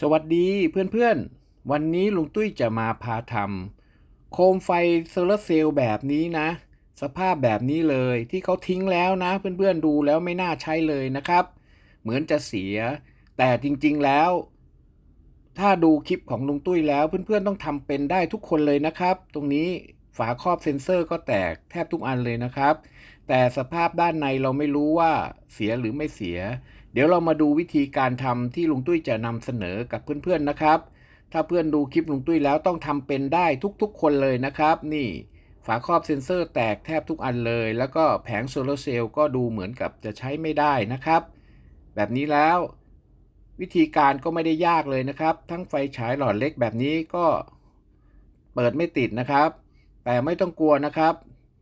สวัสดีเพื่อนๆ วันนี้ลุงตุ้ยจะมาพาทำโคมไฟโซลาร์เซลล์แบบนี้นะ สภาพแบบนี้เลยที่เขาทิ้งแล้วนะ เพื่อนๆดูแล้วไม่น่าใช้เลยนะครับ เหมือนจะเสีย แต่จริงๆแล้ว ถ้าดูคลิปของลุงตุ้ยแล้ว เพื่อนๆต้องทำเป็นได้ทุกคนเลยนะครับ ตรงนี้ฝาครอบเซ็นเซอร์ก็แตกแทบทุกอันเลยนะครับ แต่สภาพด้านในเราไม่รู้ว่าเสียหรือไม่เสีย เดี๋ยวเรามาดูวิธีการทำที่ลุงตุ้ยจะนำเสนอกับเพื่อนๆนะครับ ถ้าเพื่อนดูคลิปลุงตุ้ยแล้วต้องทำเป็นได้ทุกๆคนเลยนะครับ นี่ฝาครอบเซ็นเซอร์แตกแทบทุกอันเลย แล้วก็แผงโซลาร์เซลล์ก็ดูเหมือนกับจะใช้ไม่ได้นะครับ แบบนี้แล้ววิธีการก็ไม่ได้ยากเลยนะครับ ทั้งไฟฉายหลอดเล็กแบบนี้ก็เปิดไม่ติดนะครับ แต่ไม่ต้องกลัวนะครับ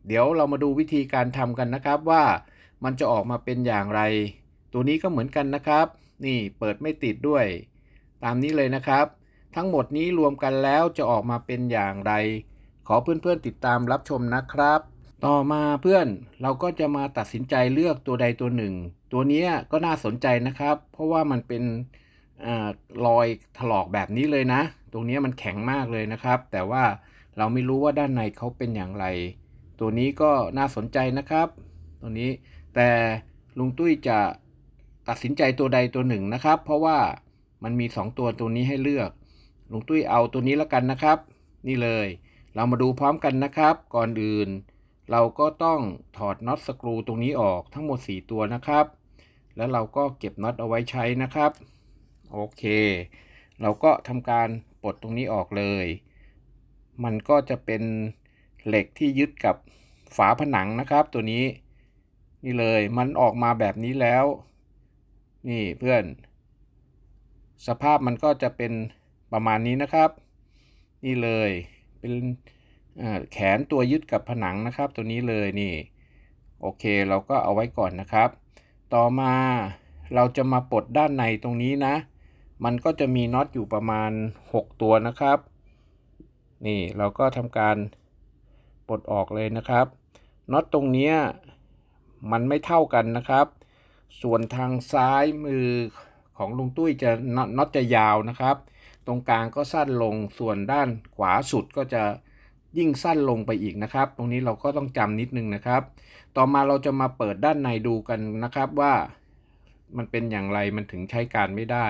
เดี๋ยวเรามาดูวิธีการทำกันนะครับว่ามันจะออกมาเป็นอย่างไร ตัวนี้ก็เหมือนกันนะครับ นี่เปิดไม่ติดด้วย ตามนี้เลยนะครับ ทั้งหมดนี้รวมกันแล้วจะออกมาเป็นอย่างไร ขอเพื่อนๆติดตามรับชมนะครับ ต่อมาเพื่อนเราก็จะมาตัดสินใจเลือกตัวใดตัวหนึ่ง ตัวนี้ก็น่าสนใจนะครับ เพราะว่ามันเป็นอรอยถลอกแบบนี้เลยนะ ตรงนี้มันแข็งมากเลยนะครับ แต่ว่าเราไม่รู้ว่าด้านในเขาเป็นอย่างไร ตัวนี้ก็น่าสนใจนะครับ ตัวนี้แต่ลุงตุ้ยจะตัดสินใจตัวใดตัวหนึ่งนะครับ เพราะว่ามันมี 2 ตัวตัวนี้ให้เลือก ลุงตุ้ยเอาตัวนี้แล้วกันนะครับ นี่เลย เรามาดูพร้อมกันนะครับ ก่อนอื่น เราก็ต้องถอดน็อตสกรูตรงนี้ออกทั้งหมด 4 ตัวนะครับ แล้วเราก็เก็บน็อตเอาไว้ใช้นะครับ โอเค เราก็ทำการปลดตรงนี้ออกเลย มันก็จะเป็น เหล็กที่ยึดกับฝาผนังนะครับ ตัวนี้นี่เลยมันออกมาแบบนี้แล้ว นี่เพื่อน สภาพมันก็จะเป็นประมาณนี้นะครับ นี่เลยเป็นแขนตัวยึดกับผนังนะครับ ตัวนี้เลยนี่ โอเคเราก็เอาไว้ก่อนนะครับ ต่อมาเราจะมาปลดด้านในตรงนี้นะ มันก็จะมีน็อตอยู่ประมาณ 6 ตัวนะครับ นี่เราก็ทำการ ปลดออกเลยนะครับน็อตตรงนี้มันไม่เท่ากันนะครับ ส่วนทางซ้ายมือของลุงตุ้ยจะน็อตจะยาวนะครับ ตรงกลางก็สั้นลงส่วนด้านขวาสุดก็จะยิ่งสั้นลงไปอีกนะครับ ตรงนี้เราก็ต้องจำนิดนึงนะครับ ต่อมาเราจะมาเปิดด้านในดูกันนะครับว่ามันเป็นอย่างไรมันถึงใช้การไม่ได้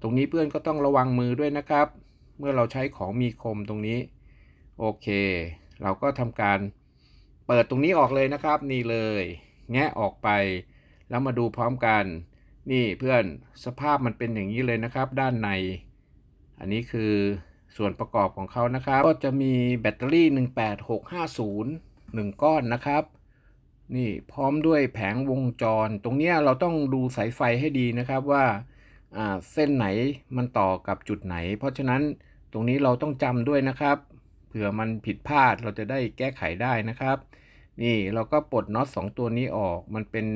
ตรงนี้เพื่อนก็ต้องระวังมือด้วยนะครับ เมื่อเราใช้ของมีคมตรงนี้ โอเค เราก็ทำการเปิดตรงนี้ออกเลยนะครับ นี่เลย แงะออกไป แล้วมาดูพร้อมกัน นี่เพื่อนสภาพมันเป็นอย่างนี้เลยนะครับ ด้านใน อันนี้คือส่วนประกอบของเขานะครับ ก็จะมีแบตเตอรี่ 18650 1 ก้อนนะครับ นี่พร้อมด้วยแผงวงจร ตรงนี้เราต้องดูสายไฟให้ดีนะครับว่าเส้นไหนมันต่อกับจุดไหน เพราะฉะนั้นตรงนี้เราต้องจำด้วยนะครับ ผื่อมันผิดพลาดเราจะได้แก้ไขได้นะครับ นี่เราก็ปลดน็อต2ตัวนี้ออก มันเป็น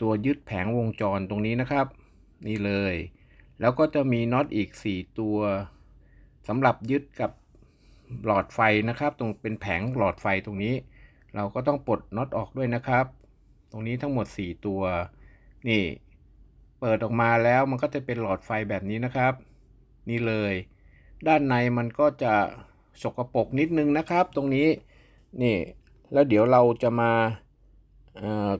ตัวยึดแผงวงจรตรงนี้นะครับ นี่เลย แล้วก็จะมีน็อตอีก 4 ตัวสำหรับยึดกับหลอดไฟนะครับ ตรงเป็นแผงหลอดไฟตรงนี้ เราก็ต้องปลดน็อตออกด้วยนะครับ ตรงนี้ทั้งหมด 4 ตัว นี่ เปิดออกมาแล้วมันก็จะเป็นหลอดไฟแบบนี้นะครับ นี่เลย ด้านในมันก็จะ สกรปรกนิดนึงนะครับตรงนี้นี่แล้วเดี๋ยวเราจะมา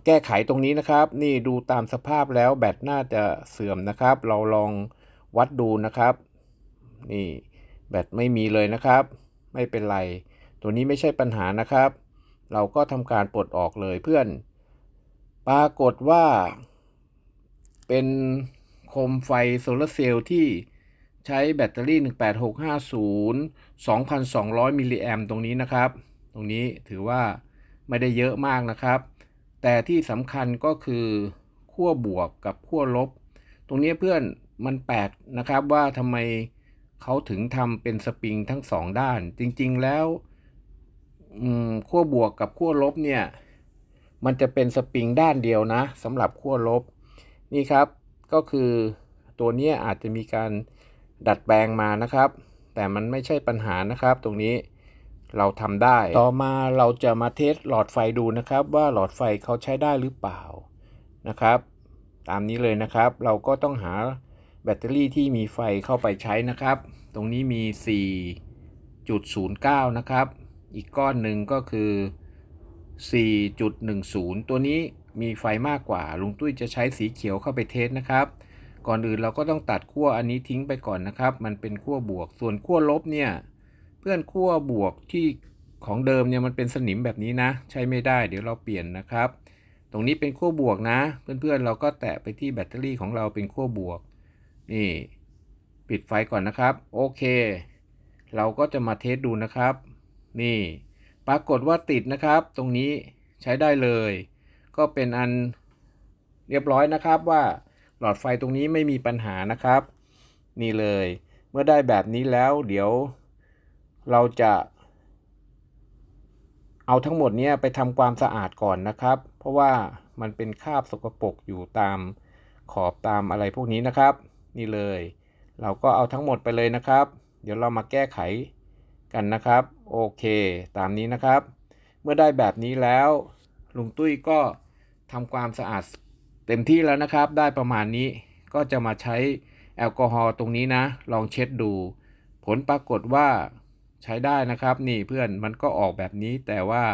แก้ไขตรงนี้นะครับ นี่ดูตามสภาพแล้วแบตน่าจะเสื่อมนะครับ เราลองวัดดูนะครับ นี่แบตไม่มีเลยนะครับ ไม่เป็นไร ตัวนี้ไม่ใช่ปัญหานะครับ เราก็ทำการปลดออกเลยเพื่อน ปรากฏว่า เป็นโคมไฟโซลาร์เซลล์ที่ ใช้แบตเตอรี่ 18650 2,200 มิลลิแอมตรงนี้นะครับ ตรงนี้ถือว่าไม่ได้เยอะมากนะครับ แต่ที่สำคัญก็คือขั้วบวกกับขั้วลบ ตรงนี้เพื่อนมันแปลกนะครับว่าทำไมเขาถึงทำเป็นสปริงทั้งสองด้าน จริงๆแล้วขั้วบวกกับขั้วลบเนี่ยมันจะเป็นสปริงด้านเดียวนะสำหรับขั้วลบนี่ครับ ก็คือตัวนี้อาจจะมีการ ดัดแปลงมานะครับ แต่มันไม่ใช่ปัญหานะครับ ตรงนี้เราทำได้ ต่อมาเราจะมาเทสหลอดไฟดูนะครับ ว่าหลอดไฟเขาใช้ได้หรือเปล่านะครับ ตามนี้เลยนะครับ เราก็ต้องหาแบตเตอรี่ที่มีไฟเข้าไปใช้นะครับ ตรงนี้มี 4.09 นะครับ อีกก้อนหนึ่งก็คือ 4.10 ตัวนี้มีไฟมากกว่า ลุงตุ้ยจะใช้สีเขียวเข้าไปเทสนะครับ ก่อนอื่นเราก็ต้องตัดขั้วอันนี้ทิ้งไปก่อนนะครับ มันเป็นขั้วบวก ส่วนขั้วลบเนี่ย เพื่อนขั้วบวกที่ของเดิมเนี่ยมันเป็นสนิมแบบนี้นะ ใช้ไม่ได้ เดี๋ยวเราเปลี่ยนนะครับ ตรงนี้เป็นขั้วบวกนะ เพื่อนๆเราก็แตะไปที่แบตเตอรี่ของเราเป็นขั้วบวก นี่ ปิดไฟก่อนนะครับ โอเค เราก็จะมาเทสดูนะครับ นี่ ปรากฏว่าติดนะครับ ตรงนี้ใช้ได้เลย ก็เป็นอันเรียบร้อยนะครับว่า หลอดไฟตรงนี้ไม่มีปัญหานะครับ นี่เลย เมื่อได้แบบนี้แล้วเดี๋ยวเราจะ เอาทั้งหมดนี้ไปทำความสะอาดก่อนนะครับ เพราะว่ามันเป็นคราบสกปรกอยู่ตามขอบตามอะไรพวกนี้นะครับ นี่เลย เราก็เอาทั้งหมดไปเลยนะครับ เดี๋ยวเรามาแก้ไขกันนะครับ โอเค ตามนี้นะครับ เมื่อได้แบบนี้แล้วลุงตุ้ยก็ทำความสะอาด ต็มที่แล้วนะครับ ได้ประมาณนี้ก็จะมาใช้แอลกอฮอล์ตรงนี้นะ ลองเช็ดดู ผลปรากฏว่าใช้ได้นะครับ นี่เพื่อนมันก็ออกแบบนี้แต่ว่า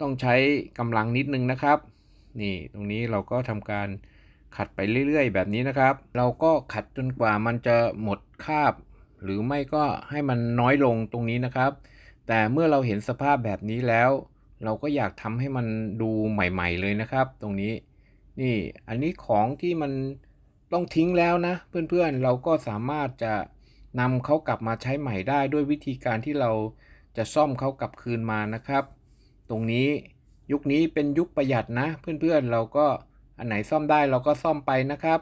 ต้องใช้กำลังนิดนึงนะครับ นี่ตรงนี้เราก็ทำการขัดไปเรื่อย ๆ แบบนี้นะครับ เราก็ขัดจนกว่ามันจะหมดคาบ หรือไม่ก็ให้มันน้อยลงตรงนี้นะครับ แต่เมื่อเราเห็นสภาพแบบนี้แล้ว เราก็อยากทำให้มันดูใหม่ ๆ เลยนะครับ ตรงนี้ นี่อันนี้ของที่มันต้องทิ้งแล้วนะ เพื่อนๆเราก็สามารถจะนำเขากลับมาใช้ใหม่ได้ด้วยวิธีการที่เราจะซ่อมเขากลับคืนมานะครับ ตรงนี้ยุคนี้เป็นยุคประหยัดนะ เพื่อนๆเราก็อันไหนซ่อมได้เราก็ซ่อมไปนะครับ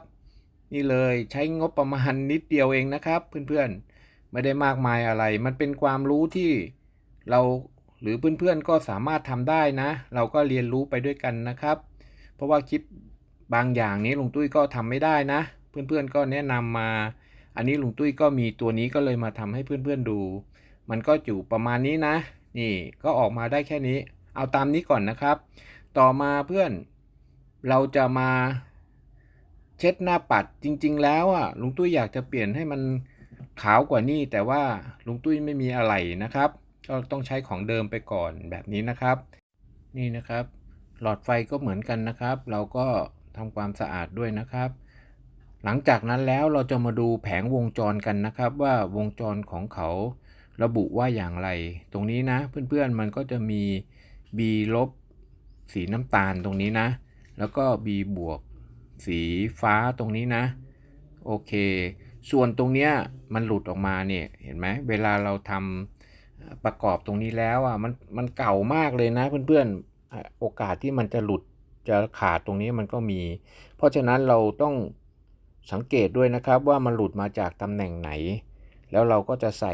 นี่เลยใช้งบประมาณนิดเดียวเองนะครับ เพื่อนๆไม่ได้มากมายอะไร มันเป็นความรู้ที่เราหรือเพื่อนๆก็สามารถทำได้นะ เราก็เรียนรู้ไปด้วยกันนะครับ เพราะว่าคลิป บางอย่างนี้ลุงตุ้ยก็ทำไม่ได้นะ เพื่อนๆก็แนะนำมา อันนี้ลุงตุ้ยก็มีตัวนี้ก็เลยมาทำให้เพื่อนๆดู มันก็อยู่ประมาณนี้นะ นี่ก็ออกมาได้แค่นี้ เอาตามนี้ก่อนนะครับ ต่อมาเพื่อนเราจะมาเช็ดหน้าปัดจริง ๆ แล้วอะลุงตุ้ยอยากจะเปลี่ยนให้มันขาวกว่านี้ แต่ว่าลุงตุ้ยไม่มีอะไรนะครับ ก็ต้องใช้ของเดิมไปก่อนแบบนี้นะครับ นี่นะครับ หลอดไฟก็เหมือนกันนะครับ เราก็ ทำความสะอาดด้วยนะครับ หลังจากนั้นแล้วเราจะมาดูแผงวงจรกันนะครับ ว่าวงจรของเขาระบุว่าอย่างไร ตรงนี้นะเพื่อนๆมันก็จะมี B ลบสีน้ำตาลตรงนี้นะ แล้วก็ B บวกสีฟ้าตรงนี้นะ โอเค ส่วนตรงเนี้ยมันหลุดออกมาเนี่ยเห็นไหมเวลาเราทำประกอบตรงนี้แล้วอะมันมันเก่ามากเลยนะเพื่อนๆโอกาสที่มันจะหลุด จะขาดตรงนี้มันก็มี เพราะฉะนั้นเราต้องสังเกตด้วยนะครับว่ามันหลุดมาจากตำแหน่งไหน แล้วเราก็จะใส่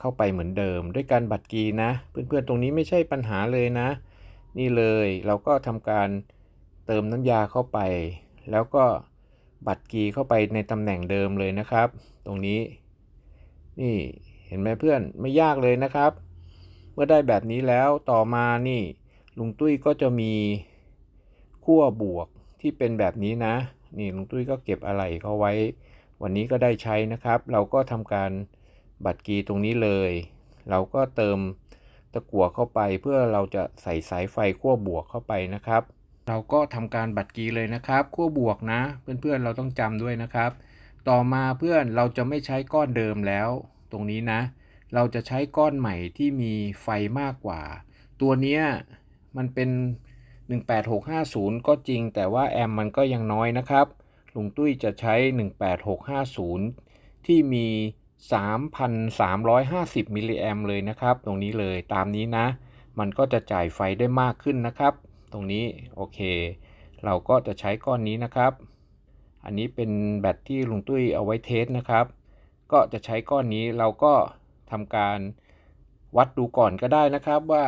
เข้าไปเหมือนเดิม ด้วยการบัตรกีนะ เพื่อนๆตรงนี้ไม่ใช่ปัญหาเลยนะ นี่เลยเราก็ทำการเติมน้ำยาเข้าไป แล้วก็บัตรกีเข้าไปในตำแหน่งเดิมเลยนะครับ ตรงนี้ นี่เห็นไหมเพื่อนไม่ยากเลยนะครับ เมื่อได้แบบนี้แล้วต่อมานี่ลุงตุ้ยก็จะมี ขั้วบวกที่เป็นแบบนี้นะ นี่ลุงตุ้ยก็เก็บอะไรเขาไว้ วันนี้ก็ได้ใช้นะครับ เราก็ทำการบัตรกีตรงนี้เลย เราก็เติมตะกั่วเข้าไปเพื่อเราจะใส่สายไฟขั้วบวกเข้าไปนะครับ เราก็ทำการบัตรกีเลยนะครับขั้วบวกนะ เพื่อนๆเราต้องจำด้วยนะครับ ต่อมาเพื่อนเราจะไม่ใช้ก้อนเดิมแล้ว ตรงนี้นะ เราจะใช้ก้อนใหม่ที่มีไฟมากกว่า ตัวเนี้ยมันเป็น 18650 ก็จริง แต่ว่าแอมมันก็ยังน้อยนะครับลุงตุ้ยจะใช้ 18650 ที่มี 3,350 มิลลิแอมเลยนะครับ ตรงนี้เลยตามนี้นะ มันก็จะจ่ายไฟได้มากขึ้นนะครับ ตรงนี้โอเค เราก็จะใช้ก้อนนี้นะครับ อันนี้เป็นแบตที่ลุงตุ้ยเอาไว้เทสนะครับ ก็จะใช้ก้อนนี้เราก็ทำการวัดดูก่อนก็ได้นะครับว่า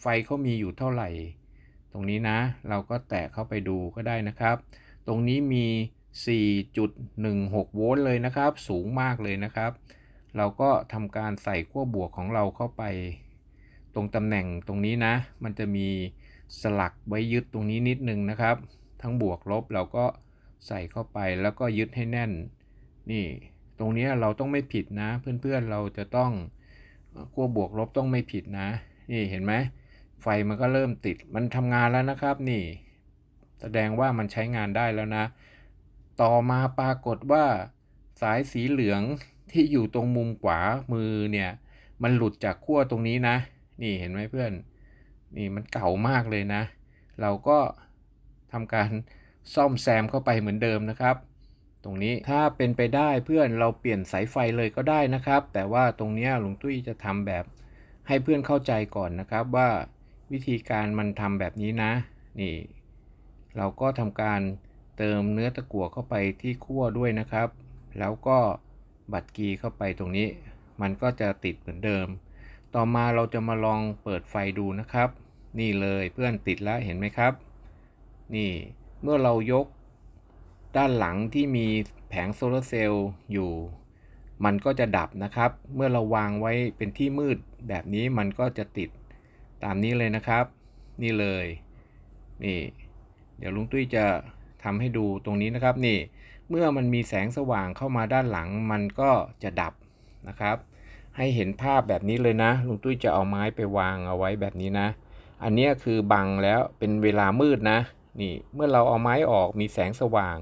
ไฟเขามีอยู่เท่าไหร่ ตรงนี้นะ เราก็แตะเข้าไปดูก็ได้นะครับ ตรงนี้มี 4.16 โวลต์เลยนะครับ สูงมากเลยนะครับ เราก็ทำการใส่ขั้วบวกของเราเข้าไป ตรงตำแหน่งตรงนี้นะ มันจะมีสลักไว้ยึดตรงนี้นิดนึงนะครับ ทั้งบวกลบเราก็ใส่เข้าไปแล้วก็ยึดให้แน่น นี่ ตรงนี้เราต้องไม่ผิดนะ เพื่อนๆเราจะต้องขั้วบวกลบต้องไม่ผิดนะ นี่เห็นไหม ไฟมันก็เริ่มติด มันทำงานแล้วนะครับนี่ แสดงว่ามันใช้งานได้แล้วนะ ต่อมาปรากฏว่า สายสีเหลืองที่อยู่ตรงมุมขวามือเนี่ย มันหลุดจากขั้วตรงนี้นะ นี่เห็นไหมเพื่อน นี่มันเก่ามากเลยนะ เราก็ทำการซ่อมแซมเข้าไปเหมือนเดิมนะครับ ตรงนี้ถ้าเป็นไปได้เพื่อนเราเปลี่ยนสายไฟเลยก็ได้นะครับ แต่ว่าตรงนี้ยลุงตุ้ยจะทำแบบให้เพื่อนเข้าใจก่อนนะครับว่า วิธีการมันทำแบบนี้นะ นี่ เราก็ทำการเติมเนื้อตะกั่วเข้าไปที่ขั้วด้วยนะครับ แล้วก็บัตรกีเข้าไปตรงนี้ มันก็จะติดเหมือนเดิม ต่อมาเราจะมาลองเปิดไฟดูนะครับ นี่เลยเพื่อนติดแล้วเห็นไหมครับ นี่เมื่อเรายกด้านหลังที่มีแผงโซลาร์เซลล์อยู่ มันก็จะดับนะครับ เมื่อเราวางไว้เป็นที่มืดแบบนี้มันก็จะติด ตามนี้เลยนะครับ นี่เลยนี่ เดี๋ยวลุงตุ้ยจะทำให้ดูตรงนี้นะครับนี่ เมื่อมันมีแสงสว่างเข้ามาด้านหลังมันก็จะดับนะครับ ให้เห็นภาพแบบนี้เลยนะลุงตุ้ยจะเอาไม้ไปวางเอาไว้แบบนี้นะ อันนี้คือบังแล้วเป็นเวลามืดนะนี่เมื่อเราเอาไม้ออกมีแสงสว่าง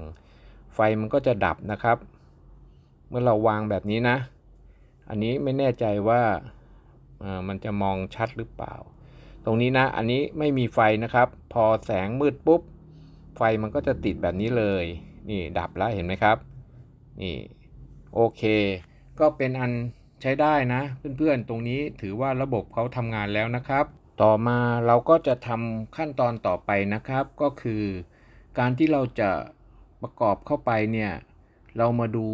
ไฟมันก็จะดับนะครับ เมื่อเราวางแบบนี้นะ อันนี้ไม่แน่ใจว่ามันจะมองชัดหรือเปล่า ตรงนี้นะ อันนี้ไม่มีไฟนะครับ พอแสงมืดปุ๊บ ไฟมันก็จะติดแบบนี้เลย นี่ดับแล้วเห็นไหมครับ นี่โอเค ก็เป็นอันใช้ได้นะ เพื่อนๆ ตรงนี้ถือว่าระบบเขาทำงานแล้วนะครับ ต่อมาเราก็จะทำขั้นตอนต่อไปนะครับ ก็คือ การที่เราจะประกอบเข้าไปเนี่ย เรามาดู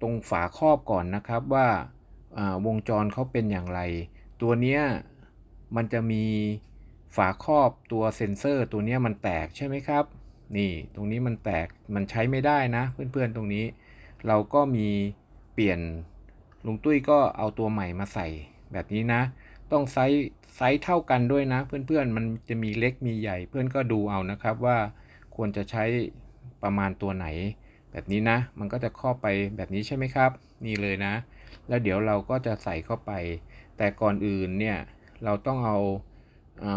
ตรงฝาครอบก่อนนะครับว่าวงจรเขาเป็นอย่างไร ตัวเนี้ย มันจะมีฝาครอบตัวเซ็นเซอร์ตัวนี้มันแตกใช่ไหมครับ นี่ตรงนี้มันแตกมันใช้ไม่ได้นะ เพื่อนๆตรงนี้ เราก็มีเปลี่ยนลุงตุ้ยก็เอาตัวใหม่มาใส่แบบนี้นะ ต้องไซส์ไซส์เท่ากันด้วยนะ เพื่อนๆมันจะมีเล็กมีใหญ่เพื่อนก็ดูเอานะครับว่าควรจะใช้ประมาณตัวไหน แบบนี้นะ มันก็จะครอบไปแบบนี้ใช่ไหมครับ นี่เลยนะ แล้วเดี๋ยวเราก็จะใส่เข้าไป แต่ก่อนอื่นเนี่ย เราต้องเอา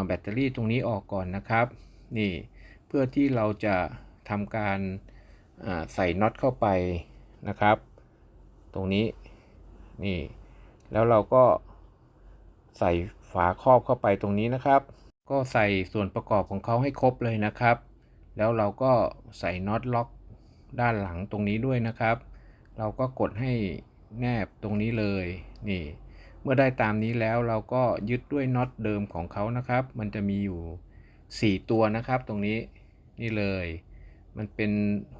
แบตเตอรี่ตรงนี้ออกก่อนนะครับ นี่เพื่อที่เราจะทำการใส่น็อตเข้าไปนะครับ ตรงนี้นี่ แล้วเราก็ใส่ฝาครอบเข้าไปตรงนี้นะครับ ก็ใส่ส่วนประกอบของเขาให้ครบเลยนะครับ แล้วเราก็ใส่น็อตล็อกด้านหลังตรงนี้ด้วยนะครับ เราก็กดให้แนบตรงนี้เลยนี่ เมื่อได้ตามนี้แล้วเราก็ยึดด้วยน็อตเดิมของเขานะครับ มันจะมีอยู่ 4 ตัวนะครับตรงนี้นี่เลย มันเป็น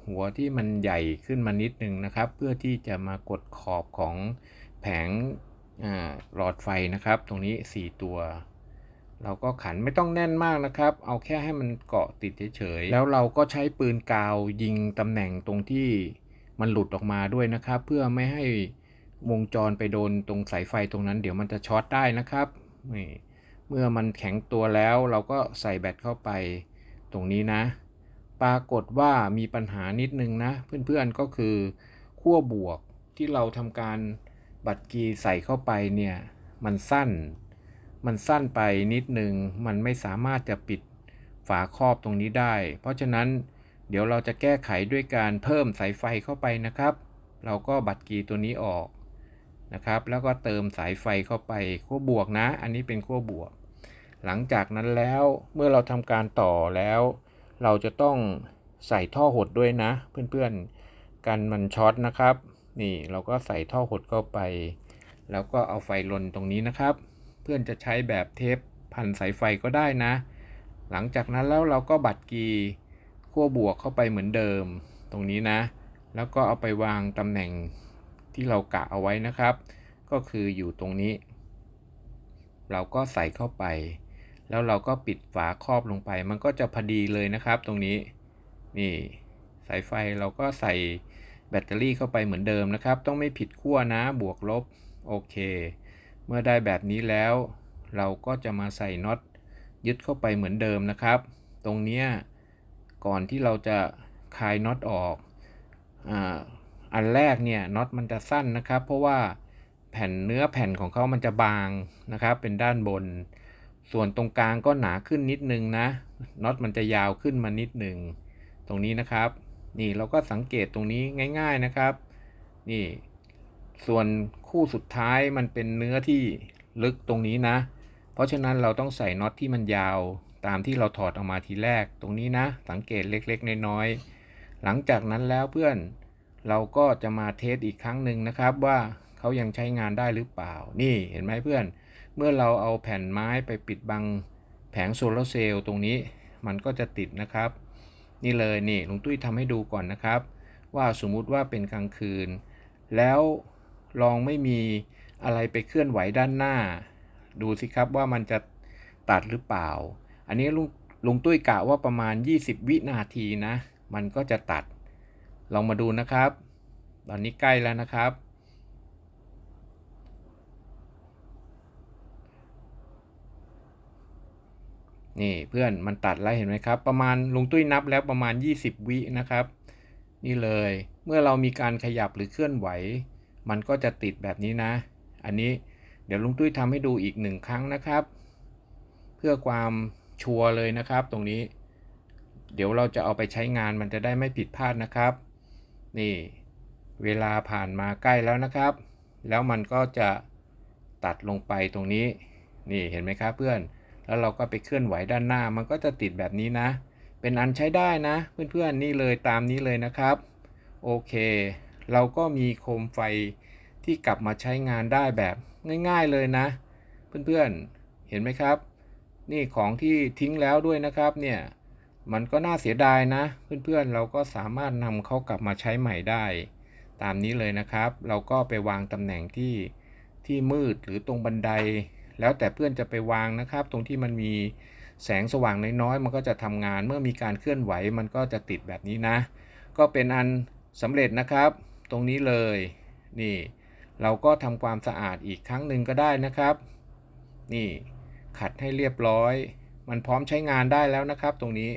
หัวที่มันใหญ่ขึ้นมานิดนึงนะครับ เพื่อที่จะมากดขอบของแผงหลอดไฟนะครับ ตรงนี้ 4 ตัว เราก็ขันไม่ต้องแน่นมากนะครับ เอาแค่ให้มันเกาะติดเฉยๆแล้วเราก็ใช้ปืนกาวยิงตำแหน่งตรงที่มันหลุดออกมาด้วยนะครับ เพื่อไม่ให้ วงจรไปโดนตรงสายไฟตรงนั้น เดี๋ยวมันจะช็อตได้นะครับ เมื่อมันแข็งตัวแล้วเราก็ใส่แบตเข้าไปตรงนี้นะ ปรากฏว่ามีปัญหานิดนึงนะ เพื่อนๆก็คือขั้วบวกที่เราทำการบัตรกีใส่เข้าไปเนี่ยมันสั้น มันสั้นไปนิดนึง มันไม่สามารถจะปิดฝาครอบตรงนี้ได้ เพราะฉะนั้นเดี๋ยวเราจะแก้ไขด้วยการเพิ่มสายไฟเข้าไปนะครับ เราก็บัตรกีตัวนี้ออก นะครับ แล้วก็เติมสายไฟเข้าไปขั้วบวกนะ อันนี้เป็นขั้วบวก หลังจากนั้นแล้วเมื่อเราทำการต่อแล้ว เราจะต้องใส่ท่อหดด้วยนะ เพื่อนๆ กันมันช็อตนะครับ นี่เราก็ใส่ท่อหดเข้าไป แล้วก็เอาไฟลนตรงนี้นะครับ เพื่อนจะใช้แบบเทปพันสายไฟก็ได้นะ หลังจากนั้นแล้วเราก็บัตรกีขั้วบวกเข้าไปเหมือนเดิม ตรงนี้นะ แล้วก็เอาไปวางตำแหน่ง ที่เรากะเอาไว้นะครับ ก็คืออยู่ตรงนี้ เราก็ใส่เข้าไป แล้วเราก็ปิดฝาครอบลงไป มันก็จะพอดีเลยนะครับ ตรงนี้ นี่สายไฟเราก็ใส่แบตเตอรี่เข้าไปเหมือนเดิมนะครับ ต้องไม่ผิดขั้วนะบวกลบ โอเค เมื่อได้แบบนี้แล้ว เราก็จะมาใส่น็อตยึดเข้าไปเหมือนเดิมนะครับ ตรงเนี้ยก่อนที่เราจะคลายน็อตออกอ่า อันแรกเนี่ยน็อตมันจะสั้นนะครับ เพราะว่าแผ่นเนื้อแผ่นของเขามันจะบางนะครับ เป็นด้านบน ส่วนตรงกลางก็หนาขึ้นนิดนึงนะน็อตมันจะยาวขึ้นมานิดนึงตรงนี้นะครับ นี่เราก็สังเกตตรงนี้ง่าย ๆนะครับ นี่ ส่วนคู่สุดท้ายมันเป็นเนื้อที่ลึกตรงนี้นะ เพราะฉะนั้นเราต้องใส่น็อตที่มันยาวตามที่เราถอดออกมาทีแรกตรงนี้นะ สังเกตเล็กๆน้อยๆหลังจากนั้นแล้วเพื่อน เราก็จะมาเทสอีกครั้งหนึ่งนะครับว่าเขายังใช้งานได้หรือเปล่า นี่เห็นไหมเพื่อน เมื่อเราเอาแผ่นไม้ไปปิดบังแผงโซลาร์เซลล์ตรงนี้มันก็จะติดนะครับ นี่เลยนี่ลุงตุ้ยทำให้ดูก่อนนะครับ ว่าสมมุติว่าเป็นกลางคืน แล้วลองไม่มีอะไรไปเคลื่อนไหวด้านหน้า ดูสิครับว่ามันจะตัดหรือเปล่า อันนี้ลุงลุงตุ้ยกะว่าประมาณ 20 วินาทีนะ มันก็จะตัด ลองมาดูนะครับ ตอนนี้ใกล้แล้วนะครับ นี่เพื่อนมันตัดแล้วเห็นไหมครับ ประมาณลุงตุ้ยนับแล้วประมาณ 20 วินะครับ นี่เลยเมื่อเรามีการขยับหรือเคลื่อนไหว มันก็จะติดแบบนี้นะ อันนี้เดี๋ยวลุงตุ้ยทำให้ดูอีกหนึ่งครั้งนะครับ เพื่อความชัวร์เลยนะครับตรงนี้ เดี๋ยวเราจะเอาไปใช้งานมันจะได้ไม่ผิดพลาดนะครับ นี่เวลาผ่านมาใกล้แล้วนะครับ แล้วมันก็จะตัดลงไปตรงนี้ นี่เห็นไหมครับเพื่อน แล้วเราก็ไปเคลื่อนไหวด้านหน้า มันก็จะติดแบบนี้นะ เป็นอันใช้ได้นะ เพื่อนๆนี่เลยตามนี้เลยนะครับ โอเค เราก็มีโคมไฟที่กลับมาใช้งานได้แบบง่ายๆเลยนะ เพื่อนๆเห็นไหมครับ นี่ของที่ทิ้งแล้วด้วยนะครับเนี่ย มันก็น่าเสียดายนะ เพื่อนๆ เราก็สามารถนำเขากลับมาใช้ใหม่ได้ ตามนี้เลยนะครับ เราก็ไปวางตำแหน่งที่ที่มืดหรือตรงบันได แล้วแต่เพื่อนจะไปวางนะครับ ตรงที่มันมีแสงสว่างน้อยๆ มันก็จะทำงาน เมื่อมีการเคลื่อนไหวมันก็จะติดแบบนี้นะ ก็เป็นอันสำเร็จนะครับ ตรงนี้เลย นี่ เราก็ทำความสะอาดอีกครั้งหนึ่งก็ได้นะครับ นี่ ขัดให้เรียบร้อย มันพร้อมใช้งานได้แล้วนะครับ ตรงนี้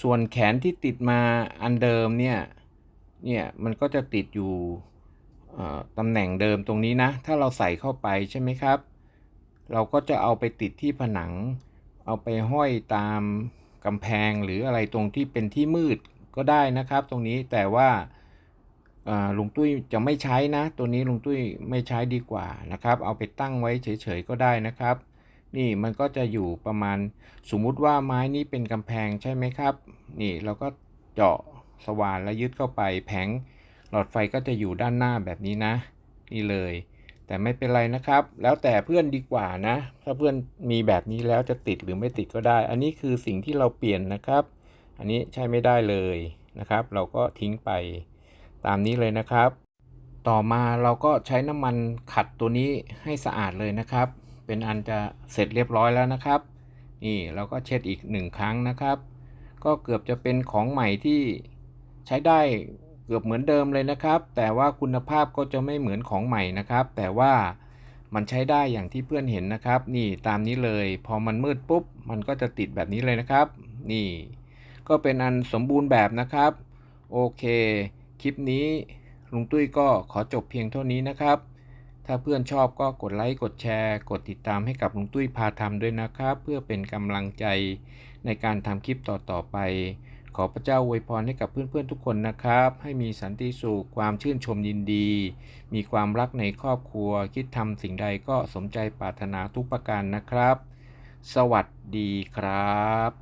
ส่วนแขนที่ติดมาอันเดิมเนี่ยเนี่ยมันก็จะติดอยู่ตำแหน่งเดิมตรงนี้นะ ถ้าเราใส่เข้าไปใช่ไหมครับ เราก็จะเอาไปติดที่ผนัง เอาไปห้อยตามกำแพงหรืออะไรตรงที่เป็นที่มืดก็ได้นะครับ ตรงนี้แต่ว่าลุงตุ้ยจะไม่ใช้นะ ตัวนี้ลุงตุ้ยไม่ใช้ดีกว่านะครับ เอาไปตั้งไว้เฉยๆก็ได้นะครับ นี่มันก็จะอยู่ประมาณสมมุติว่าไม้นี้เป็นกำแพงใช่ไหมครับ นี่เราก็เจาะสว่านแล้วยึดเข้าไปแผงหลอดไฟก็จะอยู่ด้านหน้าแบบนี้นะ นี่เลย แต่ไม่เป็นไรนะครับ แล้วแต่เพื่อนดีกว่านะ ถ้าเพื่อนมีแบบนี้แล้วจะติดหรือไม่ติดก็ได้ อันนี้คือสิ่งที่เราเปลี่ยนนะครับ อันนี้ใช้ไม่ได้เลยนะครับ เราก็ทิ้งไปตามนี้เลยนะครับ ต่อมาเราก็ใช้น้ำมันขัดตัวนี้ให้สะอาดเลยนะครับ เป็นอันจะเสร็จเรียบร้อยแล้วนะครับ นี่เราก็เช็ดอีกหนึ่งครั้งนะครับ ก็เกือบจะเป็นของใหม่ที่ใช้ได้เกือบเหมือนเดิมเลยนะครับ แต่ว่าคุณภาพก็จะไม่เหมือนของใหม่นะครับ แต่ว่ามันใช้ได้อย่างที่เพื่อนเห็นนะครับ นี่ตามนี้เลย พอมันมืดปุ๊บ มันก็จะติดแบบนี้เลยนะครับ นี่ ก็เป็นอันสมบูรณ์แบบนะครับ โอเค คลิปนี้ลุงตุ้ยก็ขอจบเพียงเท่านี้นะครับ ถ้าเพื่อนชอบก็กดไลค์กดแชร์ กดติดตามให้กับลุงตุ้ยพาทำด้วยนะครับ เพื่อเป็นกำลังใจในการทำคลิปต่อๆไป ขอพระเจ้าอวยพรให้กับเพื่อนๆทุกคนนะครับ ให้มีสันติสุขความชื่นชมยินดี มีความรักในครอบครัว คิดทำสิ่งใดก็สมใจปรารถนาทุกประการนะครับ สวัสดีครับ